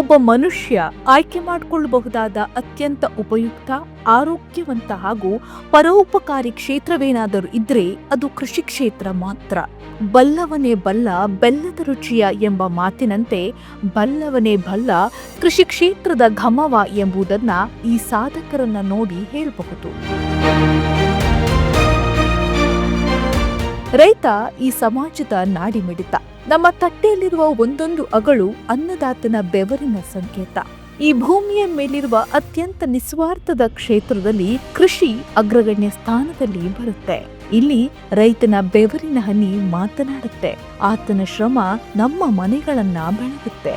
ಒಬ್ಬ ಮನುಷ್ಯ ಆಯ್ಕೆ ಮಾಡಿಕೊಳ್ಳಬಹುದಾದ ಅತ್ಯಂತ ಉಪಯುಕ್ತ, ಆರೋಗ್ಯವಂತ ಹಾಗೂ ಪರೋಪಕಾರಿ ಕ್ಷೇತ್ರವೇನಾದರೂ ಇದ್ರೆ ಅದು ಕೃಷಿ ಕ್ಷೇತ್ರ ಮಾತ್ರ. ಬಲ್ಲವನೇ ಬಲ್ಲ ಬೆಲ್ಲದ ರುಚಿಯ ಎಂಬ ಮಾತಿನಂತೆ ಬಲ್ಲವನೇ ಬಲ್ಲ ಕೃಷಿ ಕ್ಷೇತ್ರದ ಘಮವ ಎಂಬುದನ್ನ ಈ ಸಾಧಕರನ್ನ ನೋಡಿ ಹೇಳಬಹುದು. ರೈತ ಈ ಸಮಾಜದ ನಾಡಿಮಿಡಿತ. ನಮ್ಮ ತಟ್ಟೆಯಲ್ಲಿರುವ ಒಂದೊಂದು ಅಗಳು ಅನ್ನದಾತನ ಬೆವರಿನ ಸಂಕೇತ. ಈ ಭೂಮಿಯ ಮೇಲಿರುವ ಅತ್ಯಂತ ನಿಸ್ವಾರ್ಥದ ಕ್ಷೇತ್ರದಲ್ಲಿ ಕೃಷಿ ಅಗ್ರಗಣ್ಯ ಸ್ಥಾನದಲ್ಲಿ ಬರುತ್ತೆ. ಇಲ್ಲಿ ರೈತನ ಬೆವರಿನ ಹನಿ ಮಾತನಾಡುತ್ತೆ. ಆತನ ಶ್ರಮ ನಮ್ಮ ಮನೆಗಳನ್ನ ಬೆಳಗುತ್ತೆ.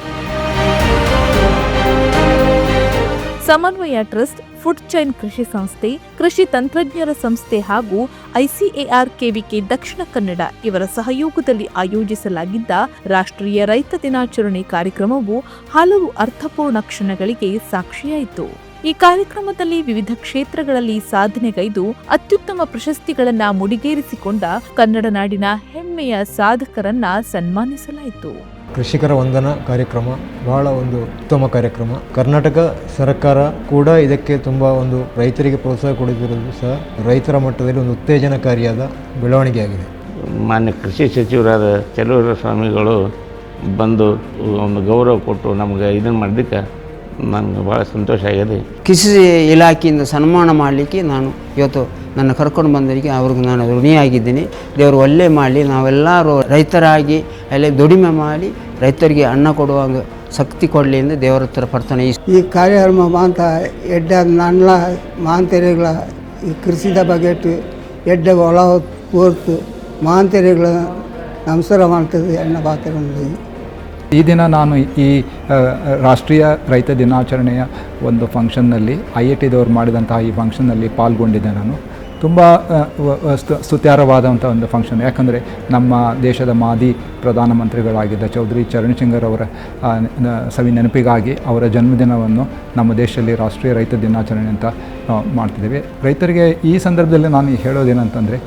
ಸಮನ್ವಯ ಟ್ರಸ್ಟ್, ಫುಡ್ ಚೈನ್ ಕೃಷಿ ಸಂಸ್ಥೆ, ಕೃಷಿ ತಂತ್ರಜ್ಞರ ಸಂಸ್ಥೆ ಹಾಗೂ ಐಸಿಎಆರ್ ಕೆವಿಕೆ ದಕ್ಷಿಣ ಕನ್ನಡ ಇವರ ಸಹಯೋಗದಲ್ಲಿ ಆಯೋಜಿಸಲಾಗಿದ್ದ ರಾಷ್ಟ್ರೀಯ ರೈತ ದಿನಾಚರಣೆ ಕಾರ್ಯಕ್ರಮವು ಹಲವು ಅರ್ಥಪೂರ್ಣ ಕ್ಷಣಗಳಿಗೆ ಸಾಕ್ಷಿಯಾಯಿತು. ಈ ಕಾರ್ಯಕ್ರಮದಲ್ಲಿ ವಿವಿಧ ಕ್ಷೇತ್ರಗಳಲ್ಲಿ ಸಾಧನೆಗೈದು ಅತ್ಯುತ್ತಮ ಪ್ರಶಸ್ತಿಗಳನ್ನು ಮುಡಿಗೇರಿಸಿಕೊಂಡ ಕನ್ನಡ ನಾಡಿನ ಹೆಮ್ಮೆಯ ಸಾಧಕರನ್ನ ಸನ್ಮಾನಿಸಲಾಯಿತು. ಕೃಷಿಕರ ವಂದನ ಕಾರ್ಯಕ್ರಮ, ಬಹಳ ಒಂದು ಉತ್ತಮ ಕಾರ್ಯಕ್ರಮ. ಕರ್ನಾಟಕ ಸರ್ಕಾರ ಕೂಡ ಇದಕ್ಕೆ ತುಂಬ ಒಂದು ರೈತರಿಗೆ ಪ್ರೋತ್ಸಾಹ ಕೊಡುತ್ತಿರುವುದು ಸಹ ರೈತರ ಮಟ್ಟದಲ್ಲಿ ಒಂದು ಉತ್ತೇಜನಕಾರಿಯಾದ ಬೆಳವಣಿಗೆಯಾಗಿದೆ. ಮಾನ್ಯ ಕೃಷಿ ಸಚಿವರಾದ ಚಲುವರ ಸ್ವಾಮಿಗಳು ಬಂದು ಒಂದು ಗೌರವ ಕೊಟ್ಟು ನಮ್ಗೆ ಇದನ್ನು ಮಾಡಿದ್ದಕ್ಕೆ ನನಗೆ ಭಾಳ ಸಂತೋಷ ಆಗಿದೆ. ಕೃಷಿ ಇಲಾಖೆಯಿಂದ ಸನ್ಮಾನ ಮಾಡಲಿಕ್ಕೆ ನಾನು ಇವತ್ತು ನನ್ನ ಕರ್ಕೊಂಡು ಬಂದವರಿಗೆ ಅವ್ರಿಗೆ ನಾನು ಋಣಿಯಾಗಿದ್ದೀನಿ. ದೇವರು ಒಳ್ಳೆ ಮಾಡಲಿ ನಾವೆಲ್ಲರೂ ರೈತರಾಗಿ ಅಲ್ಲಿ ದುಡಿಮೆ ಮಾಡಿ ರೈತರಿಗೆ ಅನ್ನ ಕೊಡುವ ಶಕ್ತಿ ಕೊಡಲಿ ಎಂದು ದೇವರ ಹತ್ರ ಪ್ರಾರ್ಥನೆ ಈ ಈ ಕಾರ್ಯಕ್ರಮ ಮಾಂತ ಎಡ್ಡ ನನ್ನ ಮಾಂತೆರೆಗಳ ಈ ಕೃಷಿದ ಬಗ್ಗೆ ಎಡ್ಡ ಒಳ ಓರ್ತು ಮಾಂತೆರೆಗಳ ನಮಸ್ಕಾರ ಮಾಡ್ತದೆ ಅಣ್ಣ ಪಾತ್ರ ಈ ದಿನ ನಾನು ಈ ರಾಷ್ಟ್ರೀಯ ರೈತ ದಿನಾಚರಣೆಯ ಒಂದು ಫಂಕ್ಷನ್ನಲ್ಲಿ, ಐ ಐ ಟಿದವರು ಮಾಡಿದಂತಹ ಈ ಫಂಕ್ಷನ್ನಲ್ಲಿ ಪಾಲ್ಗೊಂಡಿದ್ದೆ ನಾನು. ತುಂಬ ಸ್ತುತ್ಯಾರವಾದಂಥ ಒಂದು ಫಂಕ್ಷನ್. ಯಾಕಂದರೆ ನಮ್ಮ ದೇಶದ ಮಾಜಿ ಪ್ರಧಾನಮಂತ್ರಿಗಳಾಗಿದ್ದ ಚೌಧರಿ ಚರಣ್ ಸಿಂಗರ್ ಅವರ ಸವಿ ನೆನಪಿಗಾಗಿ ಅವರ ಜನ್ಮದಿನವನ್ನು ನಮ್ಮ ದೇಶದಲ್ಲಿ ರಾಷ್ಟ್ರೀಯ ರೈತ ದಿನಾಚರಣೆ ಅಂತ ಮಾಡ್ತಿದ್ದೇವೆ. ರೈತರಿಗೆ ಈ ಸಂದರ್ಭದಲ್ಲಿ ನಾನು ಹೇಳೋದೇನಂತಂದರೆ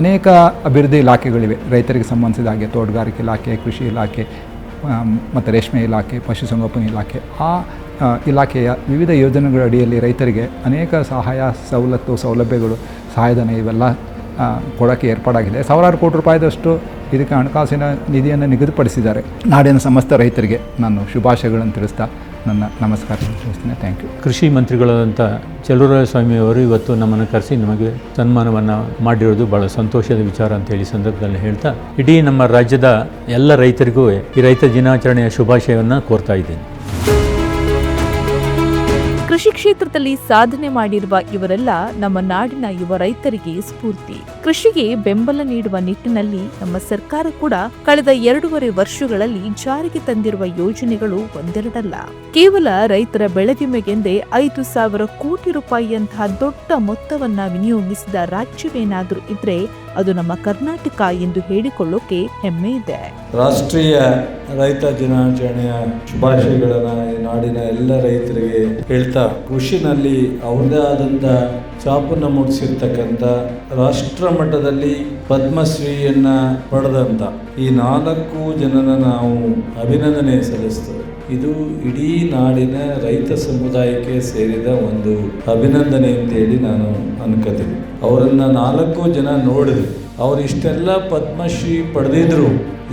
ಅನೇಕ ಅಭಿವೃದ್ಧಿ ಇಲಾಖೆಗಳಿವೆ. ರೈತರಿಗೆ ಸಂಬಂಧಿಸಿದ ಹಾಗೆ ತೋಟಗಾರಿಕೆ ಇಲಾಖೆ, ಕೃಷಿ ಇಲಾಖೆ ಮತ್ತು ರೇಷ್ಮೆ ಇಲಾಖೆ, ಪಶುಸಂಗೋಪನೆ ಇಲಾಖೆ, ಆ ಇಲಾಖೆಯ ವಿವಿಧ ಯೋಜನೆಗಳ ಅಡಿಯಲ್ಲಿ ರೈತರಿಗೆ ಅನೇಕ ಸಹಾಯ ಸವಲತ್ತು, ಸೌಲಭ್ಯಗಳು, ಸಹಾಯಧನ ಇವೆಲ್ಲ ಕೊಡೋಕ್ಕೆ ಏರ್ಪಾಡಾಗಿದೆ. ಸಾವಿರಾರು ಕೋಟಿ ರೂಪಾಯಿದಷ್ಟು ಇದಕ್ಕೆ ಹಣಕಾಸಿನ ನಿಧಿಯನ್ನು ನಿಗದಿಪಡಿಸಿದ್ದಾರೆ. ನಾಡಿನ ಸಮಸ್ತ ರೈತರಿಗೆ ನಾನು ಶುಭಾಶಯಗಳನ್ನು ತಿಳಿಸ್ತಾ ನನ್ನ ನಮಸ್ಕಾರ ತಿಳಿಸ್ತೀನಿ. ಥ್ಯಾಂಕ್ ಯು ಕೃಷಿ ಮಂತ್ರಿಗಳಾದಂಥ ಚಲುವರಾಯ ಸ್ವಾಮಿಯವರು ಇವತ್ತು ನಮ್ಮನ್ನು ಕರೆಸಿ ನಮಗೆ ಸನ್ಮಾನವನ್ನು ಮಾಡಿರೋದು ಬಹಳ ಸಂತೋಷದ ವಿಚಾರ ಅಂತ ಹೇಳಿ ಸಂದರ್ಭದಲ್ಲಿ ಹೇಳ್ತಾ, ಇಡೀ ನಮ್ಮ ರಾಜ್ಯದ ಎಲ್ಲ ರೈತರಿಗೂ ಈ ರೈತ ದಿನಾಚರಣೆಯ ಶುಭಾಶಯವನ್ನು ಕೋರ್ತಾ ಇದ್ದೀನಿ. ಕೃಷಿ ಕ್ಷೇತ್ರದಲ್ಲಿ ಸಾಧನೆ ಮಾಡಿರುವ ಇವರೆಲ್ಲ ನಮ್ಮ ನಾಡಿನ ಯುವ ರೈತರಿಗೆ ಸ್ಫೂರ್ತಿ. ಕೃಷಿಗೆ ಬೆಂಬಲ ನೀಡುವ ನಿಟ್ಟಿನಲ್ಲಿ ನಮ್ಮ ಸರ್ಕಾರ ಕೂಡ ಕಳೆದ ಎರಡೂವರೆ ವರ್ಷಗಳಲ್ಲಿ ಜಾರಿಗೆ ತಂದಿರುವ ಯೋಜನೆಗಳು ಒಂದೆರಡಲ್ಲ. ಕೇವಲ ರೈತರ ಬೆಳೆ ವಿಮೆಗೆಂದೇ ಐದು ಸಾವಿರ ಕೋಟಿ ರೂಪಾಯಿಯಂತಹ ದೊಡ್ಡ ಮೊತ್ತವನ್ನ ವಿನಿಯೋಗಿಸಿದ ರಾಜ್ಯವೇನಾದರೂ ಇದ್ರೆ ಅದು ನಮ್ಮ ಕರ್ನಾಟಕ ಎಂದು ಹೇಳಿಕೊಳ್ಳೋಕೆ ಹೆಮ್ಮೆ ಇದೆ. ರಾಷ್ಟ್ರೀಯ ರೈತ ದಿನಾಚರಣೆಯ ಶುಭಾಶಯಗಳನ್ನು ನಾಡಿನ ಎಲ್ಲ ರೈತರಿಗೆ ಹೇಳ್ತಾ, ಕೃಷಿನಲ್ಲಿ ಅವ್ರದೇ ಆದಂಥ ಛಾಪನ್ನು ಮೂಡಿಸಿರ್ತಕ್ಕಂಥ ರಾಷ್ಟ್ರ ಮಟ್ಟದಲ್ಲಿ ಪದ್ಮಶ್ರೀಯನ್ನ ಪಡೆದಂತ ಈ ನಾಲ್ಕು ಜನನ ನಾವು ಅಭಿನಂದನೆ ಸಲ್ಲಿಸ್ತೇವೆ. ಇದು ಇಡೀ ನಾಡಿನ ರೈತ ಸಮುದಾಯಕ್ಕೆ ಸೇರಿದ ಒಂದು ಅಭಿನಂದನೆ ಅಂತೇಳಿ ನಾನು ಅನ್ಕೋತೀನಿ. ಅವರನ್ನ ನಾಲ್ಕು ಜನ ನೋಡಿದೆ ಅವ್ರು ಇಷ್ಟೆಲ್ಲ ಪದ್ಮಶ್ರೀ ಪಡೆದಿದ್ರು.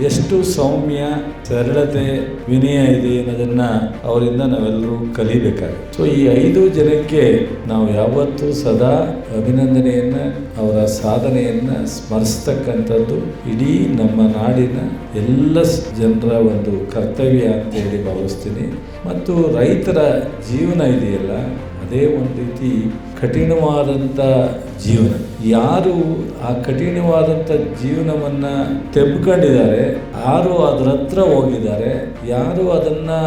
ಎಷ್ಟು ಸೌಮ್ಯ, ಸರಳತೆ, ವಿನಯ ಇದೆ ಅನ್ನೋದನ್ನ ಅವರಿಂದ ನಾವೆಲ್ಲರೂ ಕಲಿಬೇಕಾಗುತ್ತೆ. ಸೊ ಈ ಐದು ಜನಕ್ಕೆ ನಾವು ಯಾವತ್ತೂ ಸದಾ ಅಭಿನಂದನೆಯನ್ನ, ಅವರ ಸಾಧನೆಯನ್ನ ಸ್ಮರಿಸ್ತಕ್ಕಂಥದ್ದು ಇಡೀ ನಮ್ಮ ನಾಡಿನ ಎಲ್ಲ ಜನರ ಒಂದು ಕರ್ತವ್ಯ ಅಂತ ಹೇಳಿ ಭಾವಿಸ್ತೀನಿ. ಮತ್ತು ರೈತರ ಜೀವನ ಇದೆಯಲ್ಲ, ಅದೇ ಒಂದು ರೀತಿ ಕಠಿಣವಾದಂಥ ಜೀವನ. ಯಾರು ಆ ಕಠಿಣವಾದಂಥ ಜೀವನವನ್ನು ತೆಬ್ಕೊಂಡಿದ್ದಾರೆ ಯಾರು ಅದರ ಹತ್ರ ಹೋಗಿದ್ದಾರೆ, ಯಾರು ಅದನ್ನು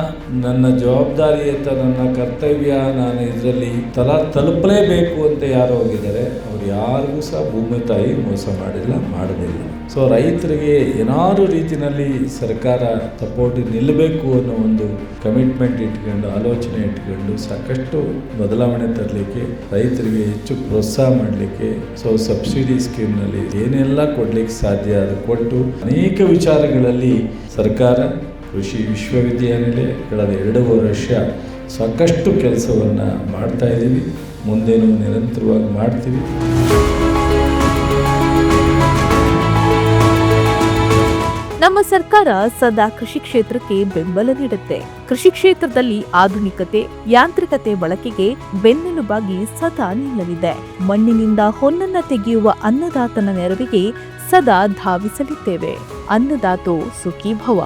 ನನ್ನ ಜವಾಬ್ದಾರಿ ಅಂತ ನನ್ನ ಕರ್ತವ್ಯ ನಾನು ಇದರಲ್ಲಿ ತಲ ತಲುಪಲೇಬೇಕು ಅಂತ ಯಾರು ಹೋಗಿದ್ದಾರೆ, ಅವ್ರು ಯಾರಿಗೂ ಸಹ ಭೂಮಿ ತಾಯಿ ಮೋಸ ಮಾಡಿಲ್ಲ, ಮಾಡಲಿಲ್ಲ. ಸೊ ರೈತರಿಗೆ ಏನಾದ್ರು ರೀತಿಯಲ್ಲಿ ಸರ್ಕಾರ ಸಪೋರ್ಟ್ ನಿಲ್ಲಬೇಕು ಅನ್ನೋ ಒಂದು ಕಮಿಟ್ಮೆಂಟ್ ಇಟ್ಕೊಂಡು, ಆಲೋಚನೆ ಇಟ್ಕೊಂಡು ಸಾಕಷ್ಟು ಬದಲಾವಣೆ ತರಲಿಕ್ಕೆ ರೈತರಿಗೆ ಹೆಚ್ಚು ಪ್ರೋತ್ಸಾಹ ಮಾಡಲಿಕ್ಕೆ ಸೊ ಸಬ್ಸಿಡಿ ಸ್ಕೀಮ್ನಲ್ಲಿ ಏನೆಲ್ಲ ಕೊಡಲಿಕ್ಕೆ ಸಾಧ್ಯ ಅದು ಕೊಟ್ಟು ಅನೇಕ ವಿಚಾರಗಳಲ್ಲಿ ಸರ್ಕಾರ, ಕೃಷಿ ವಿಶ್ವವಿದ್ಯಾನಿಲಯ ಕಳೆದ ಎರಡೂವರೆ ವರ್ಷ ಸಾಕಷ್ಟು ಕೆಲಸವನ್ನು ಮಾಡ್ತಾ ಇದ್ದೀವಿ. ಮುಂದೇನು ನಿರಂತರವಾಗಿ ಮಾಡ್ತೀವಿ. ನಮ್ಮ ಸರ್ಕಾರ ಸದಾ ಕೃಷಿ ಕ್ಷೇತ್ರಕ್ಕೆ ಬೆಂಬಲ ನೀಡುತ್ತೆ. ಕೃಷಿ ಕ್ಷೇತ್ರದಲ್ಲಿ ಆಧುನಿಕತೆ, ಯಾಂತ್ರಿಕತೆ ಬಳಕೆಗೆ ಬೆನ್ನೆಲುಬಾಗಿ ಸದಾ ನಿಲ್ಲಲಿದೆ. ಮಣ್ಣಿನಿಂದ ಹೊನ್ನನ್ನ ತೆಗೆಯುವ ಅನ್ನದಾತನ ನೆರವಿಗೆ ಸದಾ ಧಾವಿಸಲಿದ್ದೇವೆ. ಅನ್ನದಾತೋ ಸುಖಿ ಭವ